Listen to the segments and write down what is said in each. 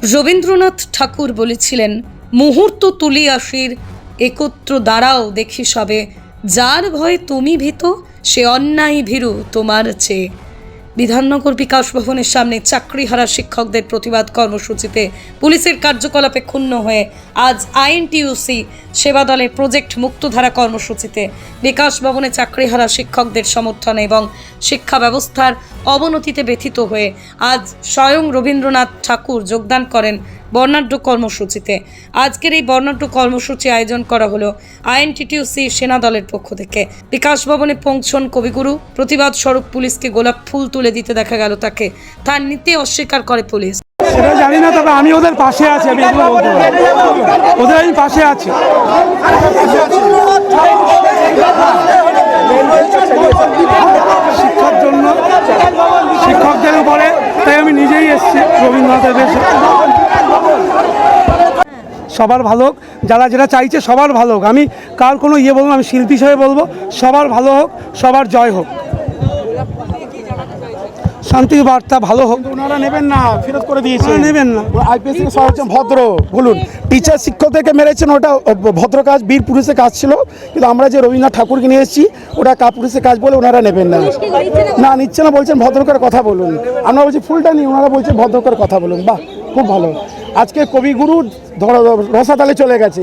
রবীন্দ্রনাথ ঠাকুর বলেছিলেন, মুহূর্ত তুলি আসির, একত্র দাঁড়াও দেখি সবে। যার ভয়ে তুমি ভীত, সে অন্যায় ভীরু তোমার চেয়ে। বিধাননগর বিকাশ ভবনের সামনে চাকরিহারা শিক্ষকদের প্রতিবাদ কর্মসূচিতে পুলিশের কার্যকলাপে ক্ষুণ্ণ হয়ে আজ আইএনটিইউসি সেবা দলের প্রজেক্ট মুক্তধারা কর্মসূচিতে বিকাশ ভবনে চাকরিহারা শিক্ষকদের সমর্থনে এবং শিক্ষা ব্যবস্থার অবনতিতে ব্যথিত হয়ে আজ স্বয়ং রবীন্দ্রনাথ ঠাকুর যোগদান করেন বর্ণাঢ্য কর্মসূচিতে। আজকের এই বর্ণাঢ্য কর্মসূচি আয়োজন করা হলো আইএনটিটিউসি সেনা দলের পক্ষ থেকে। বিকাশ ভবনে পৌঁছন কবিগুরু, প্রতিবাদ স্বরূপ পুলিশকে গোলাপ ফুল তুলে দিতে দেখা গেল তাকে। তার নিতে অস্বীকার করে পুলিশ। সেটা জানি না, তবে আমি ওদের পাশে আছি, আমি ওদের আমি পাশে আছি। এসেছি রবীন্দ্রনাথের দেশে সবার ভালো হোক যারা যেটা চাইছে সবার ভালো হোক। আমি কার কোনো ইয়ে বলব না, আমি শিল্পী হিসেবে বলব সবার ভালো হোক সবার জয় হোক। শান্তির বার্তা ভালো হোক। ওনারা নেবেন না ফেরত করে দিয়েছে। নেবেন না। আইপিএস সব হচ্ছে ভদ্র বলুন। টিচার শিক্ষকদেরকে মেরেছেন ওটা ভদ্র কাজ বীর পুরুষের কাজ ছিল। কিন্তু আমরা যে রবীন্দ্রনাথ ঠাকুরকে নিয়ে এসেছি ওটা কাপুরুষের কাজ বলে ওনারা নেবেন না। না নিচ্ছে না বলছেন ভদ্র করে কথা বলুন। আমরা বলছি ফুলটা নিই ওনারা বলছেন ভদ্র করে কথা বলুন। বাহ, খুব ভালো। আজকে কবিগুরু রসাতালে চলে গেছে।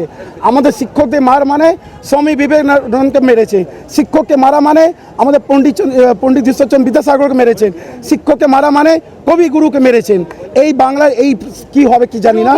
আমাদের শিক্ষকদের মার মানে স্বামী বিবেকানন্দকে মেরেছে। শিক্ষককে মারা মানে আমাদের পণ্ডিত পণ্ডিত ঈশ্বরচন্দ্র বিদ্যাসাগরকে মেরেছেন। শিক্ষককে মারা মানে কবিগুরুকে মেরেছেন। এই বাংলায় এই কি হবে কি জানি না।